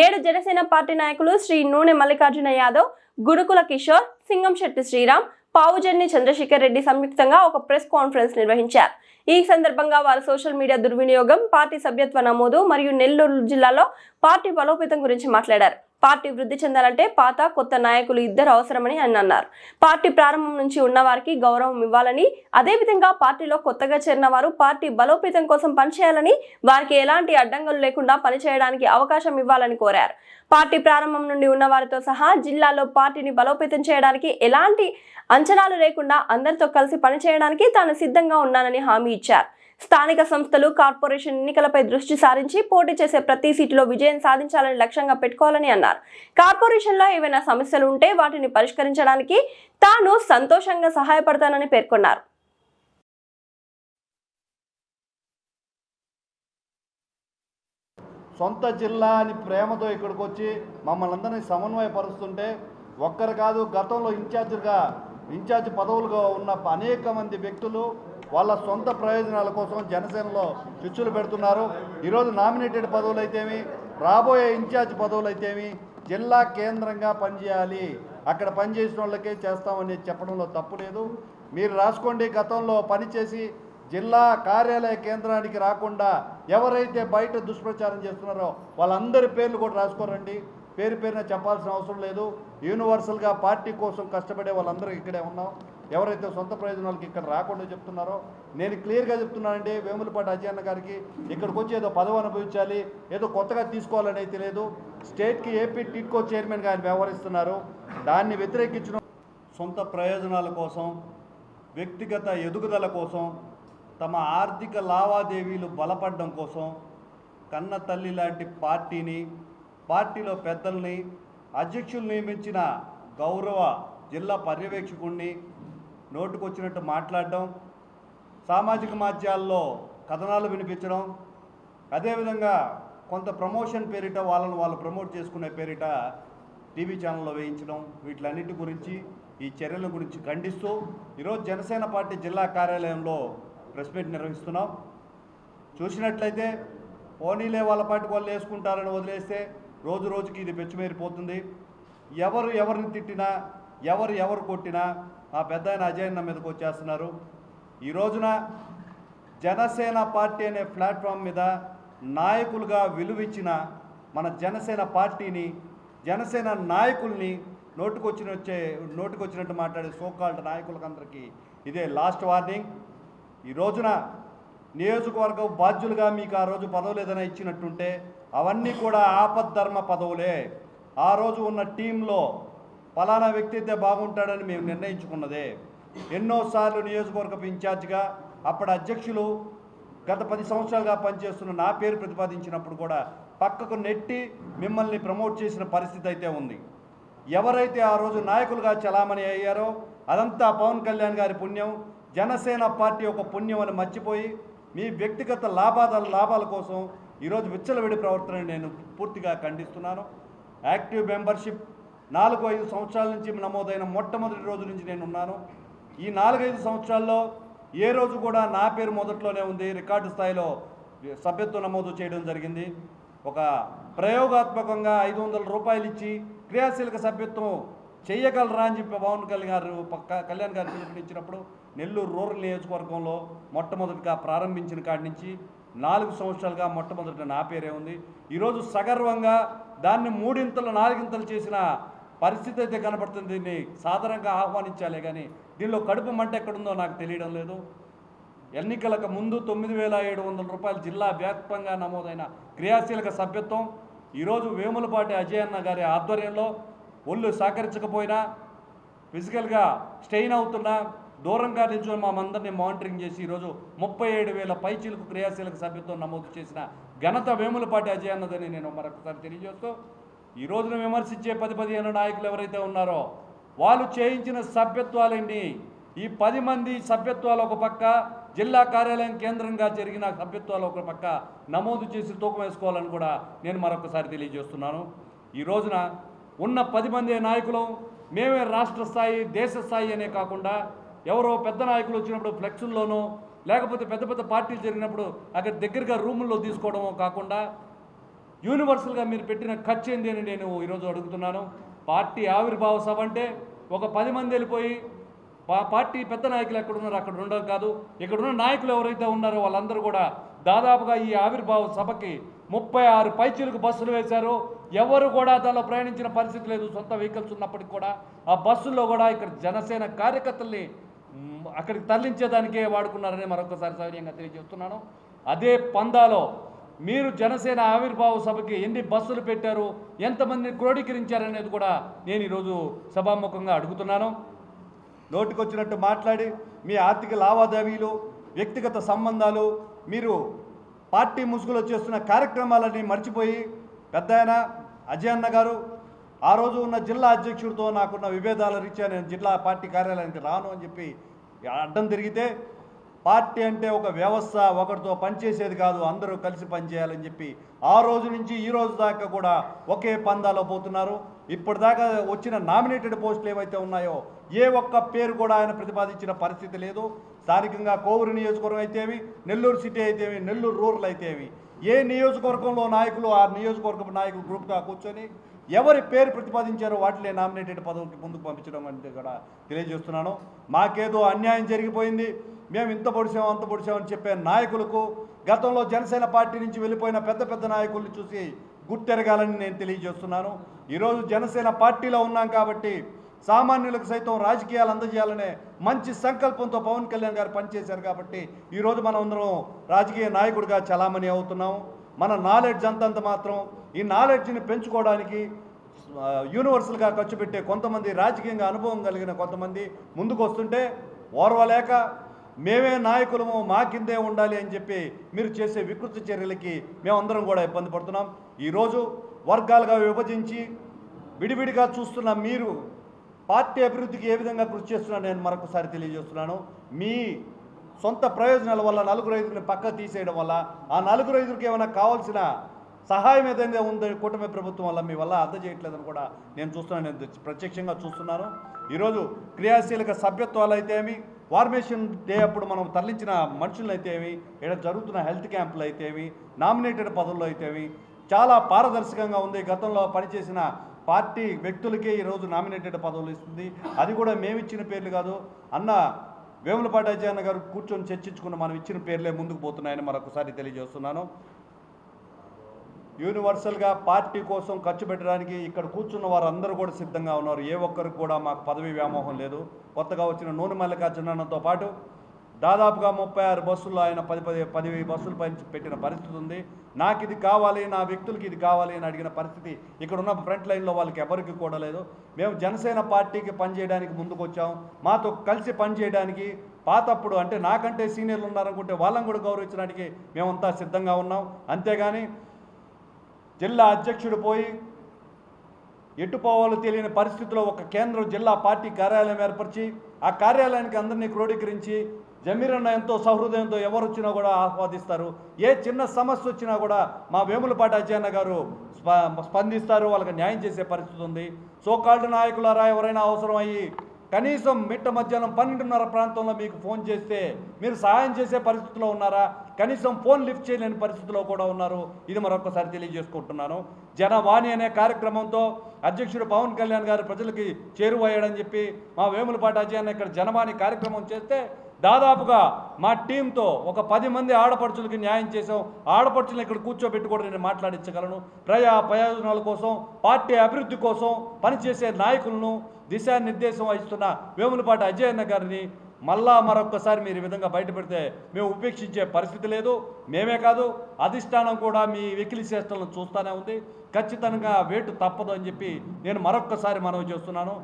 నేడు జనసేన పార్టీ నాయకులు శ్రీ నూనె మల్లికార్జున యాదవ్ గురుకుల కిషోర్ సింగంశెట్టి శ్రీరామ్ పావుజర్ని చంద్రశేఖర్ రెడ్డి సంయుక్తంగా ఒక ప్రెస్ కాన్ఫరెన్స్ నిర్వహించారు. ఈ సందర్భంగా వారు సోషల్ మీడియా దుర్వినియోగం పార్టీ సభ్యత్వ నమోదు మరియు నెల్లూరు జిల్లాలో పార్టీ బలోపేతం గురించి మాట్లాడారు. పార్టీ వృద్ధి చెందాలంటే పాత కొత్త నాయకులు ఇద్దరు అవసరమని ఆయన అన్నారు. పార్టీ ప్రారంభం నుంచి ఉన్న వారికి గౌరవం ఇవ్వాలని అదేవిధంగా పార్టీలో కొత్తగా చేరిన వారు పార్టీ బలోపేతం కోసం పనిచేయాలని వారికి ఎలాంటి అడ్డంకులు లేకుండా పనిచేయడానికి అవకాశం ఇవ్వాలని కోరారు. పార్టీ ప్రారంభం నుండి ఉన్న వారితో సహా జిల్లాలో పార్టీని బలోపేతం చేయడానికి ఎలాంటి అంచనాలు లేకుండా అందరితో కలిసి పనిచేయడానికి తాను సిద్ధంగా ఉన్నానని హామీ ఇచ్చారు. స్థానిక సంస్థలు కార్పొరేషన్ ఎన్నికలపై దృష్టి సారించి పోటీ చేసే ప్రతి సీటులో విజయం సాధించాలని లక్ష్యంగా పెట్టుకోవాలని అన్నారు. కార్పొరేషన్లో ఏవైనా సమస్యలు ఉంటే వాటిని పరిష్కరించడానికి తాను సంతోషంగా సహాయపడతానని పేర్కొన్నారు. సొంత జిల్లా అని ప్రేమతో ఇక్కడికి వచ్చి మమ్మల్ని అందరినీ సమన్వయపరుస్తుంటే ఒక్కరు కాదు గతంలో ఇన్ఛార్జ్గా ఇన్ఛార్జ్ పదవులుగా ఉన్న అనేక మంది వ్యక్తులు వాళ్ళ సొంత ప్రయోజనాల కోసం జనసేనలో చిచ్చులు పెడుతున్నారు. ఈరోజు నామినేటెడ్ పదవులు అయితేమి రాబోయే ఇన్ఛార్జ్ పదవులు అయితేమి జిల్లా కేంద్రంగా పనిచేయాలి. అక్కడ పనిచేసిన వాళ్ళకే చేస్తామని చెప్పడంలో తప్పు లేదు. మీరు రాసుకోండి గతంలో పనిచేసి జిల్లా కార్యాలయ కేంద్రానికి రాకుండా ఎవరైతే బయట దుష్ప్రచారం చేస్తున్నారో వాళ్ళందరి పేర్లు కూడా రాసుకోరండి. పేరు పేరున చెప్పాల్సిన అవసరం లేదు. యూనివర్సల్గా పార్టీ కోసం కష్టపడే వాళ్ళందరూ ఇక్కడే ఉన్నాం. ఎవరైతే సొంత ప్రయోజనాలకి ఇక్కడ రాకుండా చెప్తున్నారో నేను క్లియర్గా చెప్తున్నానండి వేములపాటి అజయన్న గారికి ఇక్కడికి వచ్చి ఏదో పదవి అనుభవించాలి ఏదో కొత్తగా తీసుకోవాలని అయితే లేదు. స్టేట్కి ఏపీ టిట్కో చైర్మన్గా ఆయన వ్యవహరిస్తున్నారు. దాన్ని వ్యతిరేకించడం సొంత ప్రయోజనాల కోసం వ్యక్తిగత ఎదుగుదల కోసం తమ ఆర్థిక లావాదేవీలు బలపడడం కోసం కన్న తల్లి లాంటి పార్టీని పార్టీలో పెద్దల్ని అధ్యక్షులు నియమించిన గౌరవ జిల్లా పర్యవేక్షకుణ్ణి నోటుకొచ్చినట్టు మాట్లాడడం సామాజిక మాధ్యాల్లో కథనాలు వినిపించడం అదేవిధంగా కొంత ప్రమోషన్ పేరిట వాళ్ళను వాళ్ళు ప్రమోట్ చేసుకునే పేరిట టీవీ ఛానల్లో వేయించడం వీటిలన్నిటి గురించి ఈ చర్యల గురించి ఖండిస్తూ ఈరోజు జనసేన పార్టీ జిల్లా కార్యాలయంలో ప్రెస్ మీట్ నిర్వహిస్తున్నాం. చూసినట్లయితే పోనీలే వాళ్ళ పార్టీకి వాళ్ళు వేసుకుంటారని వదిలేస్తే రోజు రోజుకి ఇది పెచ్చుమేరిపోతుంది ఎవరు ఎవరిని తిట్టినా ఎవరు ఎవరు కొట్టినా ఆ పెద్ద ఆయన అజయన్న మీదకి వచ్చేస్తున్నారు. ఈ రోజున జనసేన పార్టీ అనే ప్లాట్ఫామ్ మీద నాయకులుగా విలువిచ్చిన మన జనసేన పార్టీని జనసేన నాయకుల్ని నోటుకొచ్చిన వచ్చే నోటుకొచ్చినట్టు మాట్లాడే సోకాల్డ్ నాయకులకందరికీ ఇదే లాస్ట్ వార్నింగ్. ఈ రోజున నియోజకవర్గం బాధ్యులుగా మీకు ఆ రోజు పదవులు ఏదైనా ఇచ్చినట్టుంటే అవన్నీ కూడా ఆపద్ధర్మ పదవులే. ఆ రోజు ఉన్న టీంలో ఫలానా వ్యక్తి అయితే బాగుంటాడని మేము నిర్ణయించుకున్నదే. ఎన్నోసార్లు నియోజకవర్గపు ఇన్ఛార్జిగా అప్పటి అధ్యక్షులు గత పది సంవత్సరాలుగా పనిచేస్తున్న నా పేరు ప్రతిపాదించినప్పుడు కూడా పక్కకు నెట్టి మిమ్మల్ని ప్రమోట్ చేసిన పరిస్థితి అయితే ఉంది. ఎవరైతే ఆ రోజు నాయకులుగా చలామణి అయ్యారో అదంతా పవన్ కళ్యాణ్ గారి పుణ్యం. జనసేన పార్టీ యొక్క పుణ్యం అని మర్చిపోయి మీ వ్యక్తిగత లాభాల లాభాల కోసం ఈరోజు విచ్చలవిడి ప్రవర్తన నేను పూర్తిగా ఖండిస్తున్నాను. యాక్టివ్ మెంబర్షిప్ నాలుగు ఐదు సంవత్సరాల నుంచి నమోదైన మొట్టమొదటి రోజు నుంచి నేను ఉన్నాను ఈ నాలుగైదు సంవత్సరాల్లో ఏ రోజు కూడా నా పేరు మొదట్లోనే ఉంది. రికార్డు స్థాయిలో సభ్యత్వం నమోదు చేయడం జరిగింది. ఒక ప్రయోగాత్మకంగా ఐదు వందల రూపాయలు ఇచ్చి క్రియాశీలక సభ్యత్వం చేయగలరా అని చెప్పి పవన్ కళ్యాణ్ గారు పక్క కళ్యాణ్ గారు పిలుపునిచ్చినప్పుడు నెల్లూరు రూరల్ నియోజకవర్గంలో మొట్టమొదటిగా ప్రారంభించిన కాడి నుంచి నాలుగు సంవత్సరాలుగా మొట్టమొదటి నా పేరే ఉంది. ఈరోజు సగర్వంగా దాన్ని మూడింతలు నాలుగింతలు చేసిన పరిస్థితి అయితే కనబడుతుంది దీన్ని సాధారణంగా ఆహ్వానించాలే కానీ దీనిలో కడుపు మంట ఎక్కడుందో నాకు తెలియడం లేదు. ఎన్నికలకు ముందు తొమ్మిది వేల ఏడు వందల రూపాయలు జిల్లా వ్యాప్తంగా నమోదైన క్రియాశీలక సభ్యత్వం ఈరోజు వేములపాటి అజయ్ అన్న గారి ఆధ్వర్యంలో ఒళ్ళు సహకరించకపోయినా ఫిజికల్గా స్టెయిన్ అవుతున్నా దూరంగా నిల్చొని మామందరినీ మానిటరింగ్ చేసి ఈరోజు ముప్పై ఏడు వేల పైచీలకు క్రియాశీలక సభ్యత్వం నమోదు చేసిన ఘనత వేములపాటి అజయ్ అన్నదని నేను మరొకసారి తెలియజేస్తూ ఈ రోజున విమర్శించే పది పదిహేను నాయకులు ఎవరైతే ఉన్నారో వాళ్ళు చేయించిన సభ్యత్వాలండి ఈ పది మంది సభ్యత్వాలు ఒక పక్క జిల్లా కార్యాలయం కేంద్రంగా జరిగిన సభ్యత్వాలు ఒక పక్క నమోదు చేసి తూకం వేసుకోవాలని కూడా నేను మరొకసారి తెలియజేస్తున్నాను. ఈ రోజున ఉన్న పది మంది నాయకులు మేమే రాష్ట్ర స్థాయి దేశ స్థాయి అనే కాకుండా ఎవరో పెద్ద నాయకులు వచ్చినప్పుడు ఫ్లెక్సుల్లోనూ లేకపోతే పెద్ద పెద్ద పార్టీలు జరిగినప్పుడు అక్కడ దగ్గరగా రూముల్లో తీసుకోవడమో కాకుండా యూనివర్సల్గా మీరు పెట్టిన ఖర్చు ఏంది అని నేను ఈరోజు అడుగుతున్నాను. పార్టీ ఆవిర్భావ సభ అంటే ఒక పది మంది వెళ్ళిపోయి పార్టీ పెద్ద నాయకులు ఎక్కడ ఉన్నారు అక్కడ ఉండడం కాదు. ఇక్కడ ఉన్న నాయకులు ఎవరైతే ఉన్నారో వాళ్ళందరూ కూడా దాదాపుగా ఈ ఆవిర్భావ సభకి ముప్పై ఆరు పైచీలకు బస్సులు వేశారు. ఎవరు కూడా దానిలో ప్రయాణించిన పరిస్థితి లేదు. సొంత వెహికల్స్ ఉన్నప్పటికీ కూడా ఆ బస్సుల్లో కూడా ఇక్కడ జనసేన కార్యకర్తల్ని అక్కడికి తరలించేదానికే వాడుకున్నారని మరొకసారి సౌర్యంగా తెలియజేస్తున్నాను. అదే పందాలో మీరు జనసేన ఆవిర్భావ సభకి ఎన్ని బస్సులు పెట్టారు ఎంతమందిని క్రోడీకరించారనేది కూడా నేను ఈరోజు సభాముఖంగా అడుగుతున్నాను. నోటికొచ్చినట్టు మాట్లాడి మీ ఆర్థిక లావాదేవీలు వ్యక్తిగత సంబంధాలు మీరు పార్టీ ముసుగులో చేస్తున్న కార్యక్రమాలన్నీ మర్చిపోయి పెద్ద ఆయన అజయ్ అన్న గారు ఆ రోజు ఉన్న జిల్లా అధ్యక్షుడితో నాకున్న విభేదాల రీత్యా నేను జిల్లా పార్టీ కార్యాలయానికి రాను అని చెప్పి అడ్డం తిరిగితే పార్టీ అంటే ఒక వ్యవస్థ ఒకరితో పనిచేసేది కాదు అందరూ కలిసి పనిచేయాలని చెప్పి ఆ రోజు నుంచి ఈ రోజు దాకా కూడా ఒకే పందాలో పోతున్నారు. ఇప్పటిదాకా వచ్చిన నామినేటెడ్ పోస్టులు ఏవైతే ఉన్నాయో ఏ ఒక్క పేరు కూడా ఆయన ప్రతిపాదించిన పరిస్థితి లేదు. స్థానికంగా కోవూరు నియోజకవర్గం అయితేవి నెల్లూరు సిటీ అయితేవి నెల్లూరు రూరల్ అయితేవి. ఏ నియోజకవర్గంలో నాయకులు ఆ నియోజకవర్గం నాయకులు గ్రూప్గా కూర్చొని ఎవరి పేరు ప్రతిపాదించారో వాటిలే నామినేటెడ్ పదవికి ముందుకు పంపించడం అనేది కూడా తెలియజేస్తున్నాను. మాకేదో అన్యాయం జరిగిపోయింది. మేము ఇంత పొడిచాం అంత పొడిచామని చెప్పే నాయకులకు గతంలో జనసేన పార్టీ నుంచి వెళ్ళిపోయిన పెద్ద పెద్ద నాయకుల్ని చూసి గుర్తెరగాలని నేను తెలియజేస్తున్నాను. ఈరోజు జనసేన పార్టీలో ఉన్నాం కాబట్టి సామాన్యులకు సైతం రాజకీయాలు అందజేయాలనే మంచి సంకల్పంతో పవన్ కళ్యాణ్ గారు పనిచేశారు కాబట్టి ఈరోజు మనం అందరం రాజకీయ నాయకుడిగా చలామణి అవుతున్నాం. మన నాలెడ్జ్ అంతంత మాత్రం ఈ నాలెడ్జ్ని పెంచుకోవడానికి యూనివర్సల్గా ఖర్చు పెట్టే కొంతమంది రాజకీయంగా అనుభవం కలిగిన కొంతమంది ముందుకు వస్తుంటే ఓర్వలేక మేమే నాయకులము మా కిందే ఉండాలి అని చెప్పి మీరు చేసే వికృతి చర్యలకి మేమందరం కూడా ఇబ్బంది పడుతున్నాం. ఈరోజు వర్గాలుగా విభజించి విడివిడిగా చూస్తున్న మీరు పార్టీ అభివృద్ధికి ఏ విధంగా కృషి చేస్తున్నారో నేను మరొకసారి తెలియజేస్తున్నాను. మీ సొంత ప్రయోజనాల వల్ల నలుగురు ఐదుగురిని పక్క తీసేయడం వల్ల ఆ నలుగురు ఐదుగురికి ఏమైనా కావాల్సిన సహాయం ఏదైనా ఉందో కూటమి ప్రభుత్వం వల్ల మీ వల్ల అందజేయట్లేదని కూడా నేను చూస్తున్నాను నేను ప్రత్యక్షంగా చూస్తున్నాను. ఈరోజు క్రియాశీలక సభ్యత్వాలు అయితే ఏమి ఫార్మేషన్ డే అప్పుడు మనం తరలించిన మనుషులు అయితే ఏమి ఇక్కడ జరుగుతున్న హెల్త్ క్యాంపులు అయితే ఏమి నామినేటెడ్ పదవుల్లో అయితే ఏమి చాలా పారదర్శకంగా ఉంది. గతంలో పనిచేసిన పార్టీ వ్యక్తులకే ఈరోజు నామినేటెడ్ పదవులు ఇస్తుంది. అది కూడా మేము ఇచ్చిన పేర్లు కాదు. అన్న వేములపాటి అజయ్ అన్న గారు కూర్చొని చర్చించుకున్న మనం ఇచ్చిన పేర్లే ముందుకు పోతున్నాయని మరొకసారి తెలియజేస్తున్నాను. యూనివర్సల్గా పార్టీ కోసం ఖర్చు పెట్టడానికి ఇక్కడ కూర్చున్న వారందరూ కూడా సిద్ధంగా ఉన్నారు. ఏ ఒక్కరికి కూడా మాకు పదవి వ్యామోహం లేదు. కొత్తగా వచ్చిన నూనె మల్లికార్జునతో పాటు దాదాపుగా ముప్పై ఆరు బస్సుల్లో ఆయన పది పది పది బస్సులు పని పెట్టిన పరిస్థితి ఉంది. నాకు ఇది కావాలి నా వ్యక్తులకి ఇది కావాలి అని అడిగిన పరిస్థితి ఇక్కడ ఉన్న ఫ్రంట్ లైన్లో వాళ్ళకి ఎవరికి కూడా లేదు. మేము జనసేన పార్టీకి పనిచేయడానికి ముందుకు వచ్చాం. మాతో కలిసి పనిచేయడానికి పాతప్పుడు అంటే నాకంటే సీనియర్లు ఉన్నారనుకుంటే వాళ్ళని కూడా గౌరవించడానికి మేమంతా సిద్ధంగా ఉన్నాం. అంతేగాని జిల్లా అధ్యక్షుడు పోయి ఎట్టుపోవాలో తెలియని పరిస్థితిలో ఒక కేంద్రం జిల్లా పార్టీ కార్యాలయం ఏర్పరిచి ఆ కార్యాలయానికి అందరినీ క్రోడీకరించి జమీరన్న ఎంతో సహృదయంతో ఎవరు వచ్చినా కూడా ఆస్వాదిస్తారు. ఏ చిన్న సమస్య వచ్చినా కూడా మా వేములపాటి అజయన్న గారు స్ప- స్పందిస్తారు వాళ్ళకి న్యాయం చేసే పరిస్థితి ఉంది. సోకాల్డ్ నాయకులారా ఎవరైనా అవసరం అయ్యి కనీసం మిట్ట మధ్యాహ్నం పన్నెండున్నర ప్రాంతంలో మీకు ఫోన్ చేస్తే మీరు సహాయం చేసే పరిస్థితిలో ఉన్నారా? కనీసం ఫోన్ లిఫ్ట్ చేయలేని పరిస్థితిలో కూడా ఉన్నారు. ఇది మరొకసారి తెలియజేసుకుంటున్నాను. జనవాణి అనే కార్యక్రమంతో అధ్యక్షుడు పవన్ కళ్యాణ్ గారు ప్రజలకి చేరువయ్యాడని చెప్పి మా వేములపాటి అజయ్ అన్న ఇక్కడ జనవాణి కార్యక్రమం చేస్తే దాదాపుగా మా టీంతో ఒక పది మంది ఆడపడుచులకి న్యాయం చేసాం ఆడపడుచులను ఇక్కడ కూర్చోబెట్టి కూడా నేను మాట్లాడించగలను. ప్రజా ప్రయోజనాల కోసం పార్టీ అభివృద్ధి కోసం పనిచేసే నాయకులను దిశానిర్దేశం వహిస్తున్న వేములపాటి అజయ్ అన్న గారిని మళ్ళా మరొక్కసారి మీరు ఈ విధంగా బయటపెడితే మేము ఉపేక్షించే పరిస్థితి లేదు. మేమే కాదు అధిష్టానం కూడా మీ వెకిలి చేష్టలను చూస్తూనే ఉంది. ఖచ్చితంగా వేటు తప్పదు అని చెప్పి నేను మరొక్కసారి మనవి చేస్తున్నాను.